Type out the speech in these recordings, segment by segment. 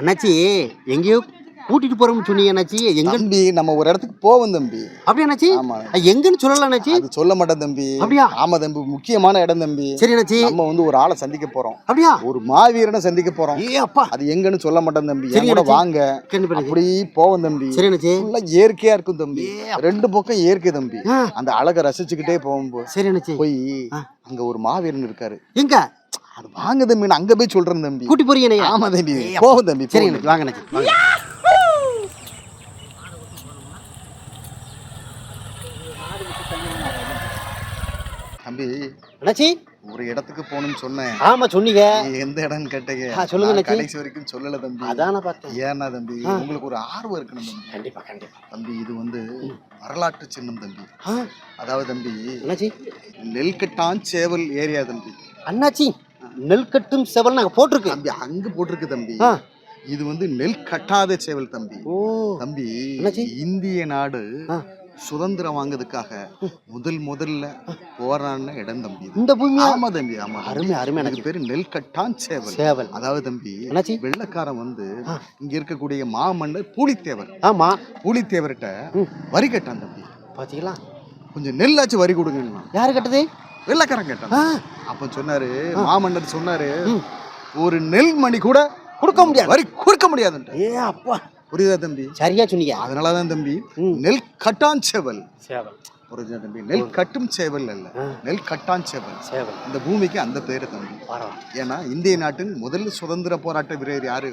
அண்ணாச்சி எங்கேயோ கூட்டிட்டு போறோம்னு சொன்னீங்க அண்ணாச்சி. எங்க தம்பி நம்ம ஒரு இடத்துக்கு போவோம் தம்பி. அப்படியா அண்ணாச்சி? ஆமா. எங்கன்னு சொல்லல அண்ணாச்சி. அது சொல்ல மாட்டேன் தம்பி. அப்படியா? ஆமா தம்பி முக்கியமான இடம் தம்பி. சரி அண்ணாச்சி. நம்ம வந்து ஒரு ஆளை சந்திக்க போறோம். அப்படியா? ஒரு மாவீரனை சந்திக்க போறோம். ஏ அப்பா. அது எங்கன்னு சொல்ல மாட்டேன் தம்பி. சரி, என் கூட அண்ணாச்சி. வாங்க. கண்டிப்பா. அப்படி போவோம் தம்பி. சரி அண்ணாச்சி. ஃபுல்லா இயற்கையா இருக்கும் தம்பி. ஏ ரெண்டு பக்கம் இயற்கை தம்பி. ஆ, அந்த அழகை ரசிச்சுக்கிட்டே போகும்போது சரி அண்ணாச்சி. போய். அங்க ஒரு மாவீரன் இருக்காரு. எங்க? அது வாங்க தம்பி நான் அங்க போய் சொல்றேன் தம்பி. கூட்டி போறீங்க? ஆமா தம்பி. போவோம் தம்பி சரி அண்ணாச்சி வாங்க. தம்பி அண்ணாச்சி? ஒரு இடத்துக்கு போகணும்னு சொன்னேன். ஆமா சொன்னீங்க. எந்த இடம்னு கேட்டீங்க. சொல்லுங்க. கடைசி வரைக்கும் சொல்லல தம்பி. அதான் பார்த்தேன். ஏன்னா தம்பி உங்களுக்கு ஒரு ஆர்வம் இருக்கணும் தம்பி. கண்டிப்பா கண்டிப்பா. தம்பி இது வந்து வரலாற்று சின்னம் தம்பி. அதாவது தம்பி நெல்கட்டான் சேவல் ஏரியா தம்பி. அண்ணாச்சி. நெல் கட்டும் செவல் நாங்க போட்டிருக்கு தம்பி அங்க போட்டிருக்கு தம்பி. இது வந்து நெல் கட்டாத சேவல் தம்பி. ஓ. தம்பி? இந்திய நாடு. சுதந்திரம் வாங்குறதுக்காக முதல் முதல்ல போராடின இடம் தம்பி. இந்த பூமியா? ஆமா தம்பி ஆமா. அருமை அருமை. அண்ணாச்சி பேரு நெல் கட்டான் சேவல். சேவல். அதாவது தம்பி வெள்ளக்காரன் வந்து. இங்க இருக்கக்கூடிய மாமன்னர் பூலித்தேவர். ஆமா. பூலித்தேவர்கிட்ட. வரி கட்டான் தம்பி. பாத்தீங்களா? கொஞ்சம் நெல்லாச்சு வரி கொடுங்கன்னா யாரு கட்டுது? வெள்ளக்காரன் கேட்டான். அப்ப சொன்னாரு மாமன்னர் சொன்னாரு. ஒரு நெல் மணி கூட கொடுக்க முடியாது. வரி கொடுக்க முடியாதுன்ட்டு. ஏ அப்பா. புரியுதா தம்பி? சரியா சொன்னீங்க. அதனாலதான் தம்பி. நெல் கட்டான் சேவல். சேவல். புரியுதா தம்பி? நெல் கட்டும் சேவல் அல்ல. நெல் கட்டான் சேவல். சேவல். இந்த பூமிக்கு அந்த பேரு தம்பி. ஏன்னா இந்திய நாட்டின் முதல் சுதந்திர போராட்ட வீரர் யாரு.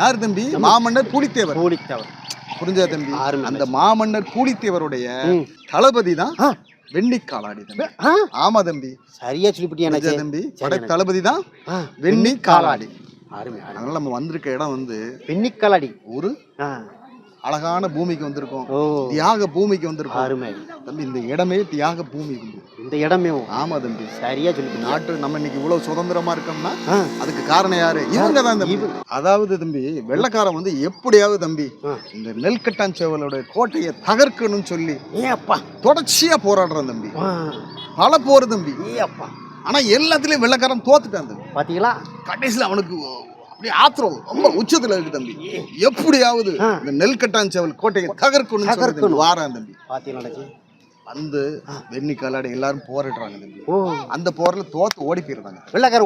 யார் தம்பி? மாமன்னர் பூலித்தேவர் கூலித்தவன் புரிஞ்சா தம்பி. அந்த மாமன்னர் பூலித்தேவருடைய. தளபதி தான் வெண்ணிக்காலாடி தம்பி ஆமா தம்பி. சரியா சொல்லிவிட்டியா தம்பி. படை. தளபதி தான் வெண்ணி காலாடி அதனால நம்ம வந்திருக்க இடம் வந்து பெண்ணிக்கலாடி ஒரு அழகான பூமிக்கு வந்திருக்கோம். தியாக பூமிக்கு வந்திருக்கோம். அருமை. தம்பி இந்த இடமே தியாக பூமி. இந்த இடமே ஆமா தம்பி. சரியா சொல்லிவிட்டீங்க நாட்டு நம்ம இன்னைக்கு இவ்வளவு சுதந்திரமா இருக்கோம்னா அதுக்கு காரணம் யாரு? இவங்க தான் தம்பி. அதாவது தம்பி வெள்ளக்காரன் வந்து எப்படியாவது தம்பி. இந்த நெல்கட்டான் சேவலோட கோட்டையை தகர்க்கணும்னு சொல்லி ஏ அப்பா. தொடர்ச்சியா போராடுறான் தம்பி. பல போர் தம்பி. ஏ அப்பா. ஆனா எல்லாத்துலயும் வெள்ளக்காரன் தோத்துட்டான் தம்பி. பாத்தீங்களா? கடைசியில அவனுக்கு அப்படியே ஆத்திரம். ரொம்ப உச்சத்துல இருக்கு தம்பி. எப்படியாவது. இந்த நெல்கட்டான் சேவல் கோட்டையை தம்பி தகர்க்கணும். வாரான் தம்பி. அண்ணாச்சி வந்து வெண்ணி காலாடி எல்லாரும் போராடுறாங்க தம்பி. ஓ. அந்த போர்ல தோத்து ஓடி போயிருந்தாங்க. வெள்ளக்கார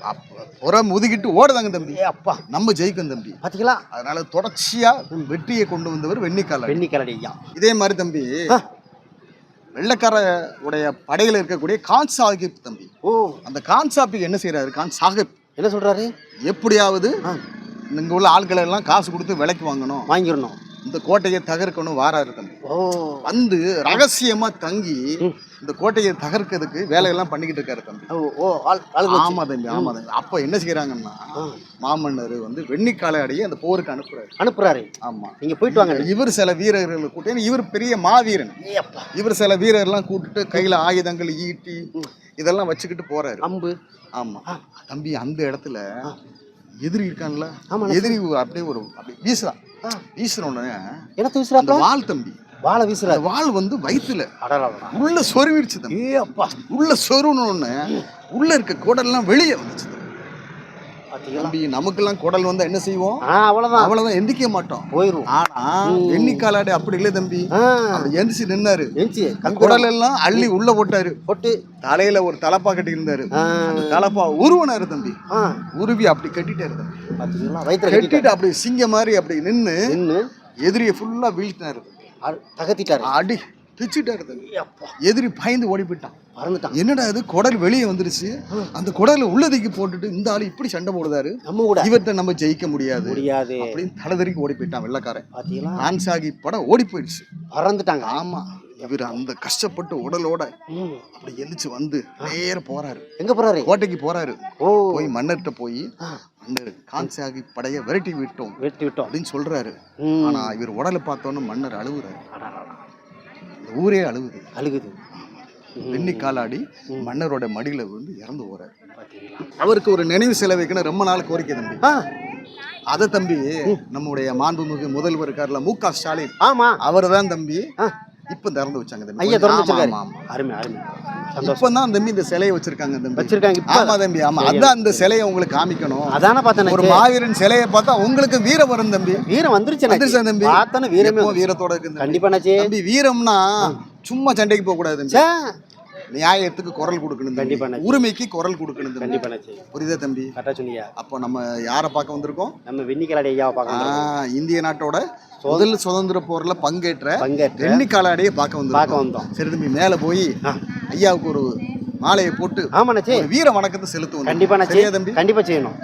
அப்ப புறம் முதுகிட்டு ஓடுதாங்க தம்பி. அப்பா. நம்ம ஜெயிக்கும் தம்பி. பாத்தீங்களா? அதனால தொடர்ச்சியா வெற்றியை கொண்டு வந்தவர் வெண்ணிக்கால பெண்ணிக்கலாடி ஐயா. இதே மாதிரி தம்பி. வெள்ளக்கார உடைய படையில இருக்கக்கூடிய கான் சாஹிப் தம்பி. ஓ. அந்த கான் சாஹிப் என்ன செய்யறாரு கான் சாஹிப் என்ன சொல்றாரு? எப்படியாவது இங்க உள்ள ஆட்களை எல்லாம் காசு கொடுத்து விலைக்கு வாங்கணும். வாங்கிடணும். இந்த கோட்டையை தகர்க்கணும் வாராரு தம்பி. ஓ. வந்து ரகசியமா தங்கி. இந்த கோட்டையை தகர்க்கிறதுக்கு வேலையெல்லாம் பண்ணிக்கிட்டு இருக்காரு தம்பி. ஆமா தம்பி ஆமா தம்பி. அப்ப என்ன செய்யறாங்கன்னா மாமன்னர் வந்து வெண்ணிக்காலை அடியே அந்த போருக்கு அனுப்புறாரு. அனுப்புறாரு. ஆமா. நீங்க போயிட்டு வாங்க. இவர் சில வீரர்களை கூட்டி இவர் பெரிய மாவீரன். இவர் சில வீரர்லாம் கூட்டிட்டு கையில ஆயுதங்கள் ஈட்டி இதெல்லாம் வச்சுக்கிட்டு போறாரு. அம்பு. ஆமா. தம்பி அந்த இடத்துல. எதிரி இருக்கான்ல? எதிரி அப்படியே ஒரு அப்படி வீசுறான். என்ன அந்த வீசுறாப்ல? வாள் தம்பி. வாழை வீசுறாரு. வாள் வந்து அடடா உள்ள சொருவிடுச்சு தம்பி. உள்ள சொருவின உடனே உள்ள இருக்க குடல்லாம் வெளியே வந்துச்சு தம்பி. நமக்கெல்லாம் குடல் வந்தா என்ன செய்வோம்? அவ்வளவுதான். அவ்வளவுதான் எந்திக்க மாட்டோம். போயிரும். ஆனா வெண்ணிக்காலாடு அப்படி இல்லை தம்பி. எந்திரிச்சு நின்னாரு. குடல் எல்லாம் அள்ளி உள்ள போட்டாரு. போட்டு. தலையில ஒரு தலப்பா கட்டி இருந்தாரு தலப்பா உருவனாரு தம்பி. உருவி அப்படி கட்டிட்டாரு தம்பி. கட்டிட்டு அப்படி சிங்க மாதிரி அப்படி நின்னு நின்னு எதிரியை ஃபுல்லா வீழ்த்தினாரு. தகர்த்திட்டாரு. அடி பிச்சுட்டாரு எதிரி பயந்து ஓடி போயிட்டான். பறந்துட்டான் என்னடா இது? குடல் வெளியே வந்துருச்சு. அந்த குடலை உள்ளதைக்கு போட்டுட்டு இந்த ஆளு இப்படி சண்டை போடுதாரு? நம்ம கூட. இவர்கிட்ட நம்ம ஜெயிக்க முடியாது. முடியாது. அப்படின்னு தலைதறிக்கு ஓடி போயிட்டான் வெள்ளக்காரன். பாத்தீங்களா? ஆன்சாகி படம் ஓடி போயிடுச்சு. பறந்துட்டாங்க. ஆமா. இவர் அந்த கஷ்டப்பட்டு உடலோட. அப்படி எழுச்சு வந்து நேர போறாரு. எங்க போறாரு? கோட்டைக்கு போறாரு. போய் மன்னர்கிட்ட போய் மன்னர் கான்சாகி படைய விரட்டி விட்டோம். வெட்டி விட்டோம். அப்படின்னு சொல்றாரு. ஆனா இவர் உடலை பார்த்தோன்னு மன்னர் அழுகுறாரு ஊரே அழுகுது அழுகுது வெண்ணி காலாடி மன்னரோட மடியில விழுந்து இறந்து போறாரு. அவருக்கு ஒரு நினைவு சிலை வைக்கணும் ரொம்ப நாள் கோரிக்கை தம்பி. அதை தம்பி நம்முடைய மாண்புமிகு முதல்வர் இருக்கார்ல மு க ஸ்டாலின். ஆமா. அவர் தான் தம்பி இப்ப இப்ப திறந்து வச்சாங்க தம்பி. ஐயா திறந்து வச்சிருக்காரு. அருமை அருமை. சந்தோஷம். இப்பதான் தம்பி இந்த சிலையை வச்சிருக்காங்க தம்பி. வச்சிருக்காங்க இப்ப. ஆமா தம்பி ஆமா. அதான் அந்த சிலையை உங்களுக்கு காமிக்கணும். அதானே பார்த்தேன் ஒரு மாவீரன் சிலையை பார்த்தா உங்களுக்கு வீரம் வரும் தம்பி. வீரம் வந்துருச்சு வந்துருச்சா தம்பி? பார்த்தோன்னே வீரமே. வீரத்தோட இருக்கு. கண்டிப்பா தம்பி வீரம்னா சும்மா சண்டைக்கு போக கூடாது நியாயத்துக்கு குரல் கொடுக்கணும் கண்டிப்பாக உரிமைக்கு குரல் கொடுக்கணும் கண்டிப்பாக புரியுதா தம்பி? கரெக்டா சொன்னியா அப்போ நம்ம யாரை பார்க்க வந்திருக்கோம்? நம்ம வெண்ணிக்கலாடி ஐயாவை பார்க்க இந்திய நாட்டோட முதல் சுதந்திர போர்ல பங்கேற்ற பங்கேற்ற வெண்ணிக்காலாடியை பார்க்க வந்தோம் பார்க்க வந்தோம். சரி தம்பி மேலே போய் ஐயாவுக்கு ஒரு மாலையை போட்டு ஆமாண்ணாச்சி வீர வணக்கத்தை செலுத்துவோம். கண்டிப்பாக தம்பி? கண்டிப்பாக செய்யணும்.